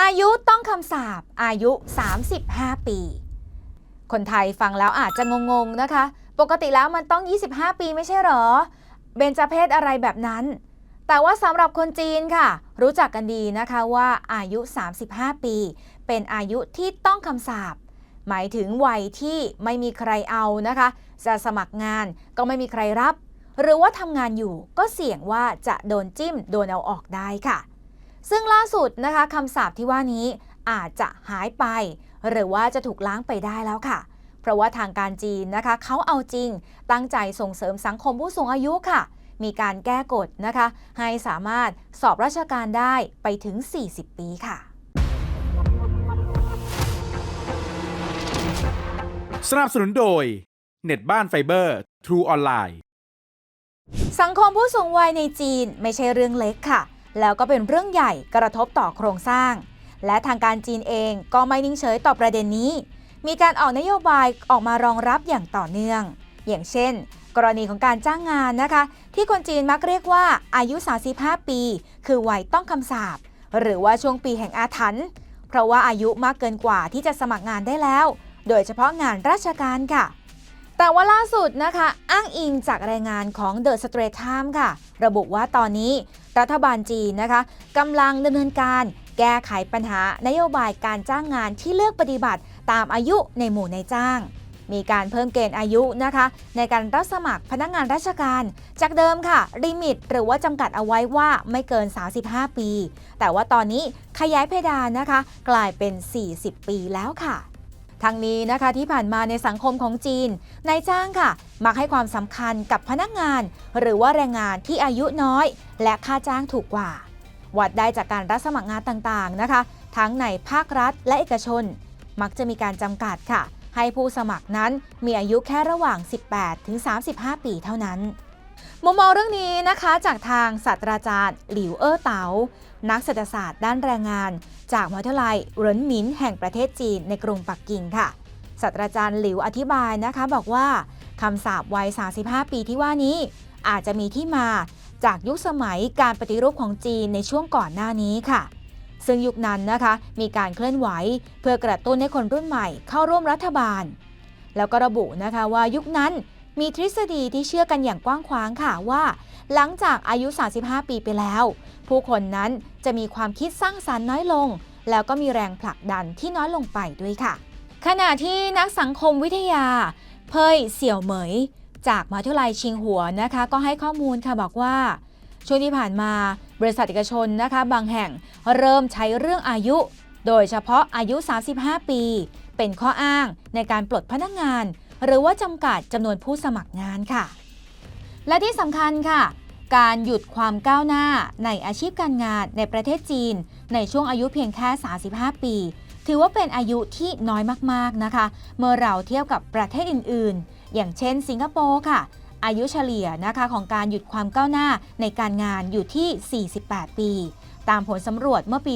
อายุต้องคำสาปอายุ 35 ปี คนไทยฟังแล้วอาจจะงงๆนะคะ ปกติแล้วมันต้อง 25 ปีไม่ใช่หรอ เบญจเพศอะไรแบบนั้น แต่ว่าสำหรับคนจีนค่ะ รู้จักกันดีนะคะว่าอายุ 35 ปี เป็นอายุที่ต้องคำสาปหมายถึงวัยที่ไม่มีใครเอานะคะ จะสมัครงานก็ไม่มีใครรับ หรือว่าทำงานอยู่ก็เสี่ยงว่าจะโดนจิ้มโดนเอาออกได้ค่ะ ซึ่งล่าสุดนะคะคำสาปที่ว่านี้อาจจะหายไป หรือว่าจะถูกล้างไปได้แล้วค่ะ เพราะว่าทางการจีนนะคะเขาเอาจริง ตั้งใจส่งเสริมสังคมผู้สูงอายุค่ะ มีการแก้กฎนะคะ ให้สามารถสอบราชการได้ไปถึง 40 ปีค่ะ สนับสนุนโดย เน็ตบ้านไฟเบอร์ True ออนไลน์ สังคมผู้สูงวัยในจีนไม่ใช่เรื่องเล็กค่ะ แล้วก็เป็นเรื่องใหญ่กระทบต่อโครงสร้าง และทางการจีนเองก็ไม่นิ่งเฉยต่อประเด็นนี้ มีการออกนโยบายออกมารองรับอย่างต่อเนื่อง อย่างเช่น กรณีของการจ้างงานนะคะ ที่คนจีนมักเรียกว่าอายุ 35 ปี คือวัยต้องคำสาปหรือว่าช่วงปีแห่งอาถรรพ์เพราะว่าอายุมากเกินกว่าที่จะสมัครงานได้แล้ว โดยเฉพาะงานราชการค่ะ แต่ว่าล่าสุดนะคะ อ้างอิงจากรายงานของ The Straits Times ค่ะ ระบุว่าตอนนี้รัฐบาลจีนนะคะกำลังดำเนินการแก้ไขปัญหานโยบายการจ้างงานที่เลือกปฏิบัติตามอายุในหมู่นายจ้าง มีการเพิ่มเกณฑ์อายุนะคะ ในการรับสมัครพนักงานราชการ จากเดิมค่ะลิมิต หรือว่าจำกัดเอาไว้ว่าไม่เกิน 35 ปี แต่ว่าตอนนี้ขยายเพดานนะคะ กลายเป็น 40 ปีแล้วค่ะ ทั้งนี้นะคะที่ผ่านมาในสังคมของจีนนายจ้างค่ะ มักให้ความสำคัญกับพนักงาน หรือว่าแรงงานที่อายุน้อย และค่าจ้างถูกกว่า วัดได้จากการรับสมัครงานต่างๆนะคะ ทั้งในภาครัฐและเอกชน มักจะมีการจำกัดค่ะ ให้ผู้สมัครนั้นมีอายุแค่ระหว่าง 18 ถึง 35 ปีเท่านั้น มุมมองเรื่องนี้นะคะจากทางศาสตราจารย์หลิวเอ้อเต๋านักเศรษฐศาสตร์ด้านแรงงาน จากมหาวิทยาลัยเหรินหมินแห่งประเทศจีนในกรุงปักกิ่งค่ะศาสตราจารย์หลิวอธิบายนะคะบอกว่าคำสาปวัย 35 ปีที่ว่านี้ อาจจะมีที่มาจากยุคสมัยการปฏิรูปของจีนในช่วงก่อนหน้านี้ค่ะ ซึ่งยุคนั้นนะคะมีการเคลื่อนไหวเพื่อกระตุ้นให้คนรุ่นใหม่เข้าร่วมรัฐบาล แล้วก็ระบุนะคะว่ายุคนั้น มีทฤษฎีที่เชื่อกันอย่างกว้างขวางค่ะว่า หลังจากอายุ 35 ปีไปแล้ว ผู้คนนั้นจะมีความคิดสร้างสารรค์น้อยลง แล้วก็มีแรงผลักดันที่น้อยลงไปด้วยค่ะ ขณะที่นักสังคมวิทยา เพยเสี่ยวเหมย จากมหาวิทยาลัยชิงหัวนะคะ ก็ให้ข้อมูลค่ะบอกว่า ช่วงที่ผ่านมาบริษัทเอกชนนะคะ บางแห่งเริ่มใช้เรื่องอายุ โดยเฉพาะอายุ 35 ปี เป็นข้ออ้างในการปลดพนักงาน หรือว่าจำกัดจำนวนผู้สมัครงานค่ะ และที่สำคัญค่ะ การหยุดความก้าวหน้าในอาชีพการงานในประเทศจีน ในช่วงอายุเพียงแค่ 35 ปี ถือว่าเป็นอายุที่น้อยมากๆนะคะ เมื่อเราเทียบกับประเทศอื่น ๆ อย่างเช่น สิงคโปร์ค่ะ อายุเฉลี่ยนะคะของการหยุดความก้าวหน้าในการงานอยู่ที่ 48 ปี ตามผลสำรวจเมื่อปี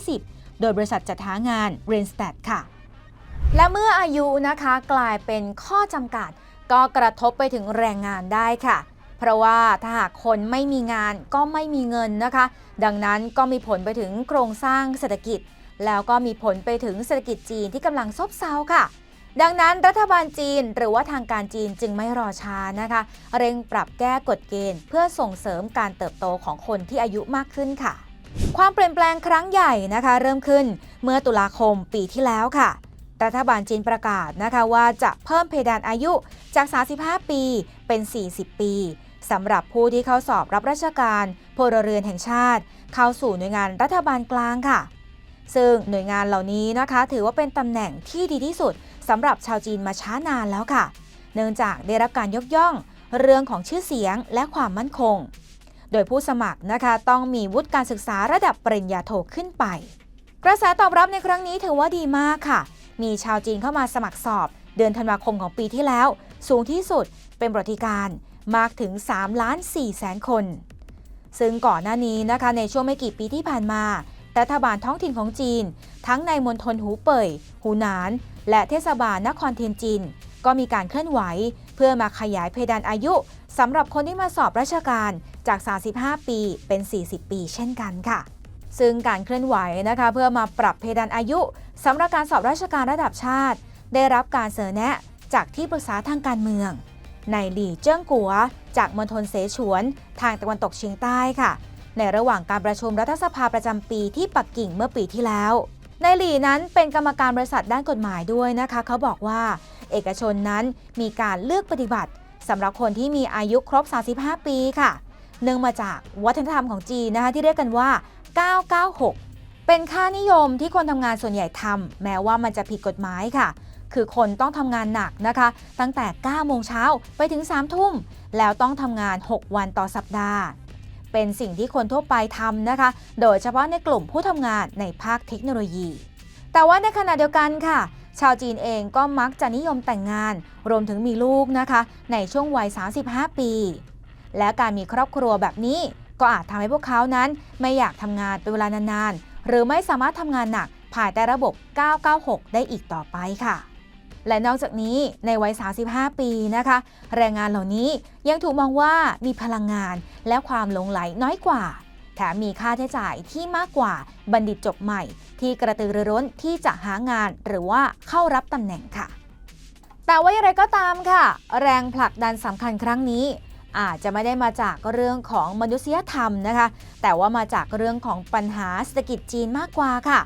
2020 โดยบริษัทจัดหางาน r e n s t a t ค่ะ และเมื่ออายุนะคะกลายเป็นข้อจำกัด ก็กระทบไปถึงแรงงานได้ค่ะ เพราะว่าถ้าหากคนไม่มีงานก็ไม่มีเงินนะคะ ดังนั้นก็มีผลไปถึงโครงสร้างเศรษฐกิจ แล้วก็มีผลไปถึงเศรษฐกิจจีนที่กำลังซบเซาค่ะ ดังนั้นรัฐบาลจีนหรือว่าทางการจีนจึงไม่รอช้านะคะ เร่งปรับแก้กฎเกณฑ์ เพื่อส่งเสริมการเติบโตของคนที่อายุมากขึ้นค่ะ ความเปลี่ยนแปลงครั้งใหญ่นะคะ เริ่มขึ้นเมื่อตุลาคมปีที่แล้วค่ะ รัฐบาลจีนประกาศนะคะว่าจะเพิ่มเพดานอายุจาก 35 ปีเป็น 40 ปีสำหรับผู้ที่เข้าสอบรับราชการพลเรือนแห่งชาติ เข้าสู่หน่วยงานรัฐบาลกลางค่ะ ซึ่งหน่วยงานเหล่านี้นะคะ ถือว่าเป็นตำแหน่งที่ดีที่สุดสำหรับชาวจีนมาช้านานแล้วค่ะ เนื่องจากได้รับการยกย่อง เรื่องของชื่อเสียงและความมั่นคง โดยผู้สมัครนะคะต้องมีวุฒิการศึกษาระดับปริญญาโทขึ้นไป กระแสตอบรับในครั้งนี้ถือว่าดีมากค่ะ มีชาวจีนเข้ามาสมัครสอบ เดือนธันวาคมของปีที่แล้ว สูงที่สุดเป็นประวัติการมากถึง3ล้าน4แสนคน ซึ่งก่อนหน้านี้นะคะในช่วงไม่กี่ปีที่ผ่านมารัฐบาลท้องถิ่นของจีน ทั้งในมณฑลหูเป่ย หูหนาน และเทศบาลนครเทียนจิน ก็มีการเคลื่อนไหว เพื่อมาขยายเพดานอายุสำหรับคนที่มาสอบราชการจาก 35 ปีเป็น 40 ปีเช่นกันค่ะ ซึ่งการเคลื่อนไหวนะคะเพื่อมาปรับเพดานอายุสำหรับการสอบราชการระดับชาติ ได้รับการเสนอแนะจากที่ปรึกษาทางการเมือง ในหลี่เจิ้งกัว จากมณฑลเสฉวน ทางตะวันตกเฉียงใต้ค่ะ ในระหว่างการประชุมรัฐสภาประจำปีที่ปักกิ่งเมื่อปีที่แล้ว ในหลี่นั้นเป็นกรรมการบริษัทด้านกฎหมายด้วยนะคะ เขาบอกว่า เอกชนนั้นมีการเลือกปฏิบัติสำหรับคนที่มีอายุครบ 35 ปีค่ะ เนื่องมาจากวัฒนธรรมของจีนนะคะที่เรียกกันว่า 996 เป็นค่านิยมที่คนทำงานส่วนใหญ่ทำแม้ว่ามันจะผิดกฎหมายค่ะ คือคนต้องทำงานหนักนะคะ ตั้งแต่ 9 โมงเช้าไปถึง 3 ทุ่ม แล้วต้องทำงาน 6 วันต่อสัปดาห์ เป็นสิ่งที่คนทั่วไปทำนะคะ โดยเฉพาะในกลุ่มผู้ทำงานในภาคเทคโนโลยี แต่ว่าในขณะเดียวกันค่ะชาวจีนเองก็มักจะนิยมแต่งงาน รวมถึงมีลูกนะคะ ในช่วงวัย 35 ปี และการมีครอบครัวแบบนี้ ก็อาจทำให้พวกเขานั้นไม่อยากทำงานเป็นเวลานานๆ หรือไม่สามารถทำงานหนักภายใต้ระบบ 996 ได้อีกต่อไปค่ะ และนอกจากนี้ในวัย 35 ปีนะคะ แรงงานเหล่านี้ยังถูกมองว่ามีพลังงานและความหลงไหลน้อยกว่า แถมมีค่าใช้จ่ายที่มากกว่าบัณฑิตจบใหม่ ที่กระตือรือร้นที่จะหางานหรือว่าเข้ารับตำแหน่งค่ะ แต่ว่าอย่างไรก็ตามค่ะ แรงผลักดันสำคัญครั้งนี้ อาจจะไม่ได้มาจากเรื่องของมนุษยธรรมนะคะ แต่ว่ามาจากเรื่องของปัญหาเศรษฐกิจจีนมากกว่าค่ะ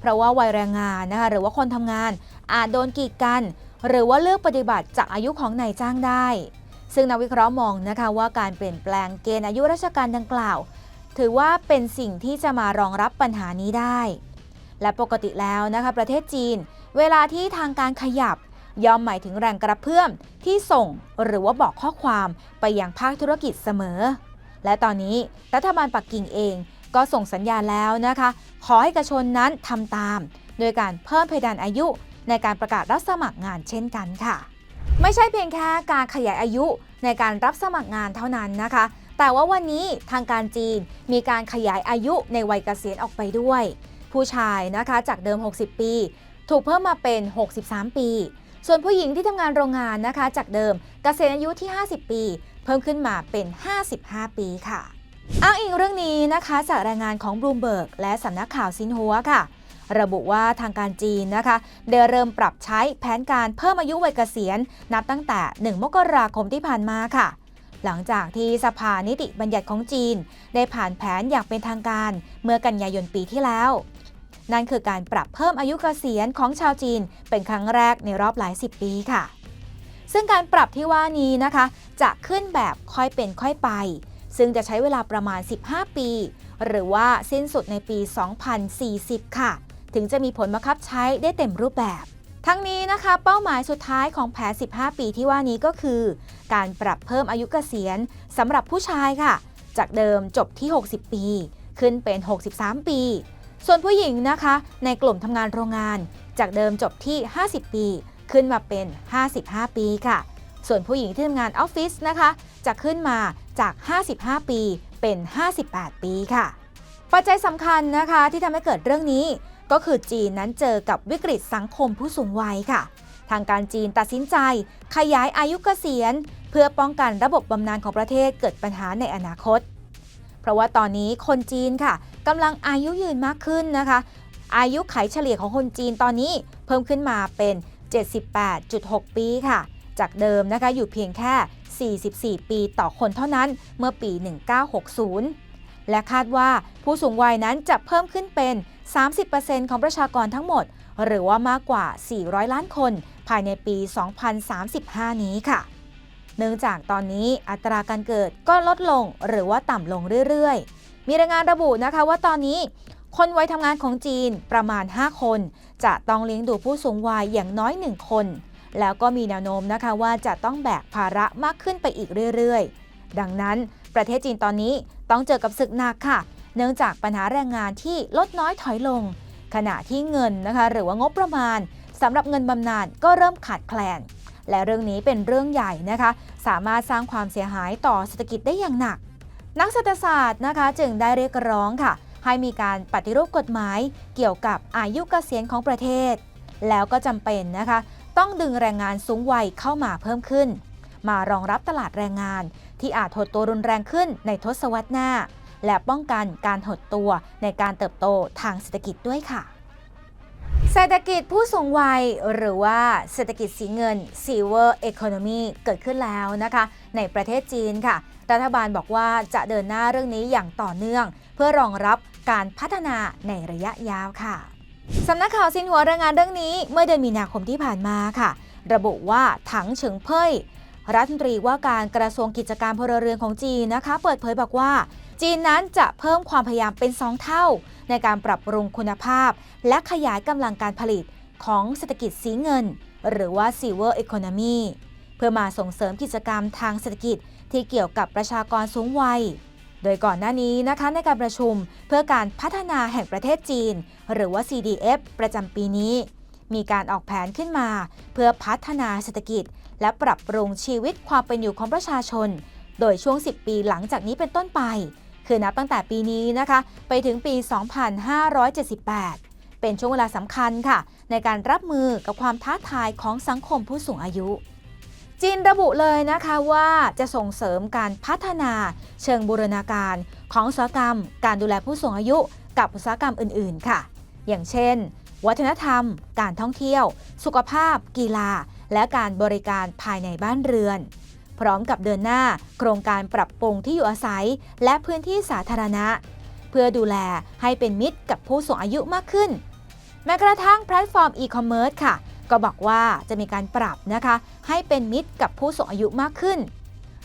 เพราะว่าวัยแรงงานนะคะหรือว่าคนทำงาน อาจโดนกีดกัน หรือว่าเลือกปฏิบัติจากอายุของนายจ้างได้ ซึ่งนักวิเคราะห์มองนะคะว่าการเปลี่ยนแปลงเกณฑ์อายุราชการดังกล่าว ถือว่าเป็นสิ่งที่จะมารองรับปัญหานี้ได้ และปกติแล้วนะคะประเทศจีน เวลาที่ทางการขยับ ย่อมหมายถึงแรงกระเพื่อมที่ส่งหรือว่าบอกข้อความไปยังภาคธุรกิจเสมอ และตอนนี้รัฐบาลปักกิ่งเองก็ส่งสัญญาณแล้วนะคะ ขอให้เอกชนนั้นทำตาม โดยการเพิ่มเพดานอายุในการประกาศรับสมัครงานเช่นกันค่ะ ไม่ใช่เพียงแค่การขยายอายุในการรับสมัครงานเท่านั้นนะคะ แต่ว่าวันนี้ทางการจีนมีการขยายอายุในวัยเกษียณออกไปด้วย ผู้ชายนะคะจากเดิม 60 ปี ถูกเพิ่มมาเป็น 63 ปี ส่วนผู้หญิงที่ทำงานโรงงานนะคะ จากเดิมเกษียณอายุที่ 50 ปี เพิ่มขึ้นมาเป็น 55 ปีค่ะอ้างอิงเรื่องนี้นะคะจากรายงานของบลูมเบิร์กและสำนักข่าวซินหัวค่ะ ระบุว่าทางการจีนนะคะได้เริ่มปรับใช้แผนการเพิ่มอายุวัยเกษียณ นับตั้งแต่ 1 มกราคมที่ผ่านมาค่ะ หลังจากที่สภานิติบัญญัติของจีน ได้ผ่านแผนอย่างเป็นทางการเมื่อกันยายนปีที่แล้ว นั่นคือการปรับเพิ่มอายุเกษียณของชาวจีน เป็นครั้งแรกในรอบหลายสิบปีค่ะ ซึ่งการปรับที่ว่านี้นะคะ จะขึ้นแบบค่อยเป็นค่อยไป ซึ่งจะใช้เวลาประมาณ 15 ปี หรือว่าสิ้นสุดในปี 2040 ค่ะ ถึงจะมีผลบังคับใช้ได้เต็มรูปแบบทั้งนี้นะคะ เป้าหมายสุดท้ายของแผน 15 ปีที่ว่านี้ก็คือ การปรับเพิ่มอายุเกษียณสำหรับผู้ชายค่ะ จากเดิมจบที่ 60 ปี ขึ้นเป็น 63 ปี ส่วนผู้หญิงนะคะในกลุ่มทำงานโรงงาน จากเดิมจบที่ 50 ปี ขึ้นมาเป็น 55 ปีค่ะ ส่วนผู้หญิงที่ทำงานออฟฟิศนะคะ จะขึ้นมาจาก 55 ปีเป็น 58 ปีค่ะ ปัจจัยสำคัญนะคะที่ทำให้เกิดเรื่องนี้ ก็คือจีนนั้นเจอกับวิกฤตสังคมผู้สูงวัยค่ะ ทางการจีนตัดสินใจ ขยายอายุเกษียณ เพื่อป้องกันระบบบำนาญของประเทศเกิดปัญหาในอนาคต เพราะว่าตอนนี้คนจีนค่ะกำลังอายุยืนมากขึ้นนะคะ อายุไขเฉลี่ยของคนจีนตอนนี้เพิ่มขึ้นมาเป็น 78.6 ปีค่ะ จากเดิมนะคะอยู่เพียงแค่ 44 ปีต่อคนเท่านั้นเมื่อปี 1960 และคาดว่าผู้สูงวัยนั้นจะเพิ่มขึ้นเป็น 30%ของประชากรทั้งหมด หรือว่ามากกว่า 400 ล้านคน ภายในปี 2035 นี้ค่ะ เนื่องจากตอนนี้อัตราการเกิดก็ลดลงหรือว่าต่ำลงเรื่อยๆ มีรายงานระบุนะคะว่าตอนนี้ คนวัยทำงานของจีนประมาณ 5 คน จะต้องเลี้ยงดูผู้สูงวัยอย่างน้อย 1 คน แล้วก็มีแนวโน้มนะคะว่าจะต้องแบกภาระมากขึ้นไปอีกเรื่อยๆ ดังนั้นประเทศจีนตอนนี้ต้องเจอกับศึกหนักค่ะ เนื่องจากปัญหาแรงงานที่ลดน้อยถอยลง ขณะที่เงินนะคะหรือว่างบประมาณสำหรับเงินบำนาญก็เริ่มขาดแคลน และเรื่องนี้เป็นเรื่องใหญ่นะคะ สามารถสร้างความเสียหายต่อเศรษฐกิจได้อย่างหนัก นักเศรษฐศาสตร์นะคะ จึงได้เรียกร้องค่ะ ให้มีการปฏิรูปกฎหมาย เกี่ยวกับอายุเกษียณของประเทศ แล้วก็จำเป็นนะคะ ต้องดึงแรงงานสูงวัยเข้ามาเพิ่มขึ้น มารองรับตลาดแรงงาน ที่อาจถดตัวรุนแรงขึ้นในทศวรรษหน้า และป้องกันการหดตัวในการเติบโตทางเศรษฐกิจด้วยค่ะ เศรษฐกิจผู้สูงวัยหรือว่าเศรษฐกิจสีเงิน Silver Economy เกิดขึ้นแล้วนะคะ ในประเทศจีนค่ะ รัฐบาลบอกว่าจะเดินหน้าเรื่องนี้อย่างต่อเนื่อง เพื่อรองรับการพัฒนาในระยะยาวค่ะสำนักข่าวซินหัวรายงานเรื่องนี้เมื่อเดือนมีนาคมที่ผ่านมาค่ะ ระบุว่าถังเฉิงเพ่ย รัฐมนตรีว่าการกระทรวงกิจการพลเรือนของจีนนะคะ เปิดเผยบอกว่า จีนนั้นจะเพิ่มความพยายามเป็น 2 เท่า ในการปรับปรุงคุณภาพ และขยายกำลังการผลิตของเศรษฐกิจสีเงิน หรือว่า Silver Economy เพื่อมาส่งเสริมกิจกรรมทางเศรษฐกิจที่เกี่ยวกับประชากรสูงวัย โดยก่อนหน้านี้นะคะในการประชุมเพื่อการพัฒนาแห่งประเทศจีน หรือว่า CDF ประจำปีนี้ มีการออกแผนขึ้นมา เพื่อพัฒนาเศรษฐกิจ และปรับปรุงชีวิตความเป็นอยู่ของประชาชน โดยช่วง 10 ปีหลังจากนี้เป็นต้นไป คือนับตั้งแต่ปีนี้นะคะ ไปถึงปี 2578 เป็นช่วงเวลาสำคัญค่ะ ในการรับมือกับความท้าทายของสังคมผู้สูงอายุจีนระบุเลยนะคะว่าจะส่งเสริมการพัฒนาเชิงบูรณาการของอุตสาหกรรม การดูแลผู้สูงอายุกับอุตสาหกรรมอื่น ๆ ค่ะ อย่างเช่น วัฒนธรรม การท่องเที่ยว สุขภาพ กีฬา และการบริการภายในบ้านเรือน พร้อมกับเดินหน้าโครงการปรับปรุงที่อยู่อาศัย และพื้นที่สาธารณะ เพื่อดูแลให้เป็นมิตรกับผู้สูงอายุมากขึ้น แม้กระทั่งแพลตฟอร์มอีคอมเมิร์ซค่ะ ก็บอกว่าจะมีการปรับนะคะ ให้เป็นมิตรกับผู้สูงอายุมากขึ้น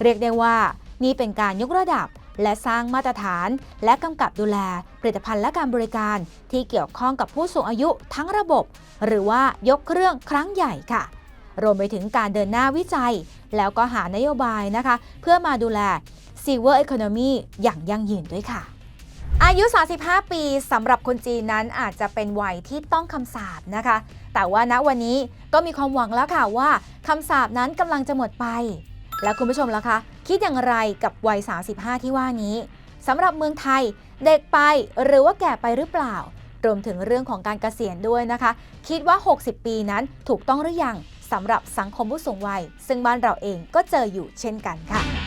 เรียกได้ว่านี่เป็นการยกระดับและสร้างมาตรฐาน และกำกับดูแลผลิตภัณฑ์และการบริการ ที่เกี่ยวข้องกับผู้สูงอายุทั้งระบบ หรือว่ายกเครื่องครั้งใหญ่ค่ะ รวมไปถึงการเดินหน้าวิจัย แล้วก็หานโยบายนะคะ เพื่อมาดูแล Silver Economy อย่างยั่งยืนด้วยค่ะอายุ 35 ปีสำหรับคนจีนนั้นอาจจะเป็นวัยที่ต้องคำสาปนะคะ แต่ว่าณวันนี้ก็มีความหวังแล้วค่ะว่าคำสาปนั้นกำลังจะหมดไป แล้วคุณผู้ชมล่ะคะ คิดอย่างไรกับวัย 35 ที่ว่านี้สำหรับเมืองไทยเด็กไปหรือว่าแก่ไปหรือเปล่า รวมถึงเรื่องของการเกษียณด้วยนะคะ คิดว่า 60 ปีนั้นถูกต้องหรือยัง สำหรับสังคมผู้สูงวัย ซึ่งบ้านเราเองก็เจออยู่เช่นกันค่ะ